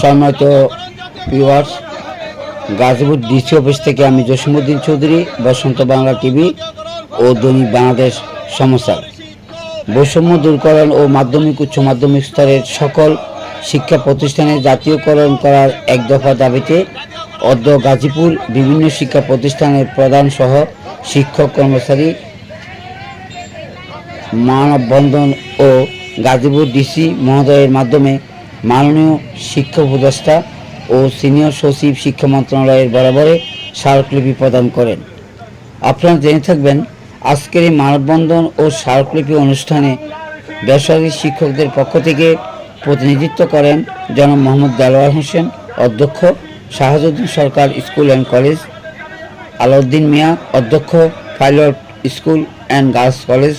সম্মানিত viewers Gazipur DC office থেকে আমি জসিমুদ্দিন চৌধুরী, বসন্ত বাংলা টিভি ও দৈনিক বাংলাদেশ সমস্যা বৈষম্য দূরকরণ ও মাধ্যমিক, উচ্চ মাধ্যমিক স্তরের সকল শিক্ষা প্রতিষ্ঠানে জাতীয়করণ করার এক দফা দাবিতে অদ্য গাজীপুর বিভিন্ন শিক্ষা প্রতিষ্ঠানের প্রধান সহ শিক্ষক কর্মচারী মানববন্ধন ও গাজীপুর ডিসি মহোদয়ের মাধ্যমে মাননীয় শিক্ষা উপদেষ্টা ও সিনিয়র সচিব শিক্ষা মন্ত্রণালয়ের বরাবরে স্মারকলিপি প্রদান করেন। আপনারা জেনে থাকবেন, আজকের এই মানববন্ধন ও স্মারকলিপি অনুষ্ঠানে বেসরকারি শিক্ষকদের পক্ষ থেকে প্রতিনিধিত্ব করেন জনাব মোহাম্মদ দেলোয়ার হোসেন, অধ্যক্ষ, Shahajuddin Sarkar school and college, Alauddin Mia, অধ্যক্ষ pilot school and girls college,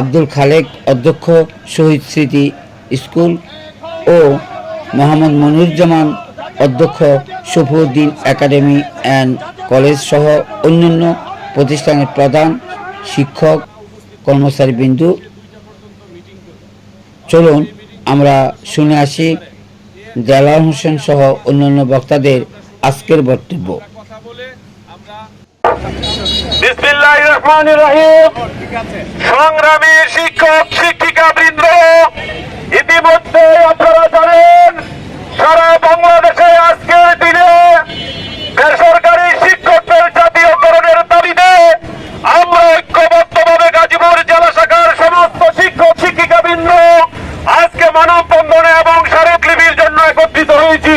Abdul Khalek, অধ্যক্ষ, শহীদ স্মৃতি স্কুল ও মোহাম্মদ মনিরুজ্জামান, অধ্যক্ষ শফিউদ্দিন একাডেমি অ্যান্ড কলেজ সহ অন্যান্য প্রতিষ্ঠানের প্রধান শিক্ষক কর্মচারী বিন্দু চলুন আমরা শুনে আসি দেলার হোসেন সহ অন্যান্য বক্তাদের আজকের বক্তব্য। সংগ্রামী শিক্ষক, শিক্ষিকা ইতিমধ্যে আপনারা জানেন সারা বাংলাদেশে আজকের দিনে বেসরকারি শিক্ষকদের জাতীয়করণের দাবিতে আমরা ঐক্যবদ্ধভাবে গাজীপুর জেলা শাখার সমস্ত শিক্ষক, শিক্ষিকা বৃন্দ আজকে মানববন্ধনে এবং স্মারকলিপির জন্য একত্রিত হয়েছি।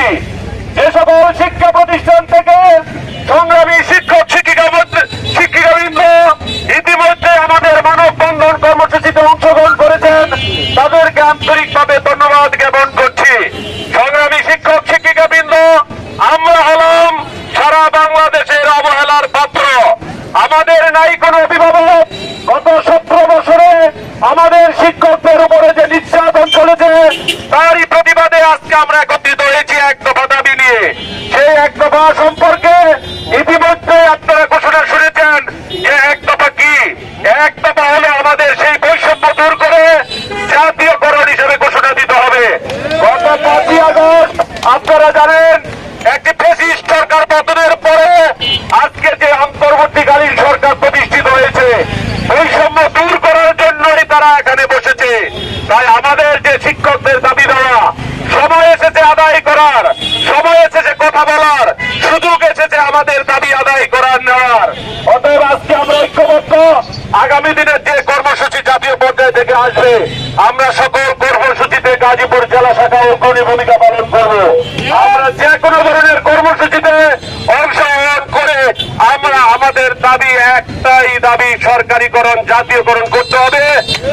যে সকল শিক্ষা প্রতিষ্ঠান থেকে সংগ্রামী করছি সংগ্রামী শিক্ষক, শিক্ষিকাবৃন্দ, আমরা হলাম সারা বাংলাদেশের অবহেলার পাত্র। আমাদের নাই কোনো অভিভাবক। গত সতেরো বছরে আমাদের শিক্ষকদের উপরে যে নির্যাতন চলেছে, তারই প্রতিবাদে আজকে আমরা একত্রিত হয়েছি এক দফা দাবি নিয়ে। সেই এক দফা সম্পর্কে ইতিমধ্যে আপনারা ঘোষণা শুনেছেন যে এক দফা কি? এক দফা হলে আমাদের সেই বৈষম্য দূর করে জাতীয়করণ হিসেবে ঘোষণা দিতে হবে গত পাঁচই আগস্ট আপনারা জানেন, একটি ফেসিস্ট সরকার পতনের পরে আজকে যে অন্তর্বর্তীকালীন সরকার প্রতিষ্ঠিত হয়েছে, বৈষম্য দূর করার জন্যই তারা এখানে বসেছে। তাই আমাদের যে শিক্ষকদের দাবি দেওয়া, সময় এসেছে আদায় করার, সময় এসেছে কথা বলার, সুযোগ এসেছে আমাদের দাবি আদায় করার নেওয়ার। অতএব আজকে আমরা ঐক্যবদ্ধ। আগামী দিনের যে কর্মসূচি জাতীয় পর্যায় থেকে আসবে, আমরা সকল কর্মসূচিতে গাজীপুর জেলা শাখা অগ্রণী ভূমিকা পালন করব আমরা যে কোনো ধরনের কর্মসূচিতে অংশগ্রহণ করে আমরা আমাদের দাবি একটাই দাবি সরকারিকরণ জাতীয়করণ করতে হবে।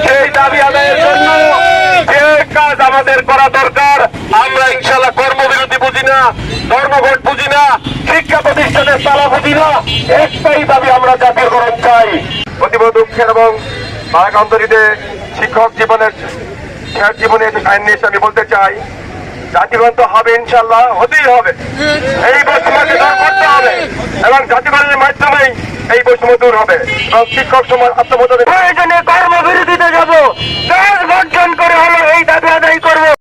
সেই দাবি আদায়ের জন্য যে কাজ আমাদের করা দরকার আমরা ইনশাল্লাহ কর্মবিরতি বুঝি না ধর্মঘট বুঝি না শিক্ষা প্রতিষ্ঠানের তালা বুঝি না একটাই দাবি আমরা জাতীয়করণ চাই। অতীব দুঃখের এবং ভারাকান্তরীতে শিক্ষক জীবনের শেষ জীবনে একটি কাহিনী নিয়ে এসে আমি বলতে চাই জাতিগণ তো হবে ইনশাল্লাহ হতেই হবে। এই বৈষম্যকে দূর করতে হবে। এবং জাতিগণের মাধ্যমেই এই বৈষম্য দূর হবে। শিক্ষক সমাজ যাব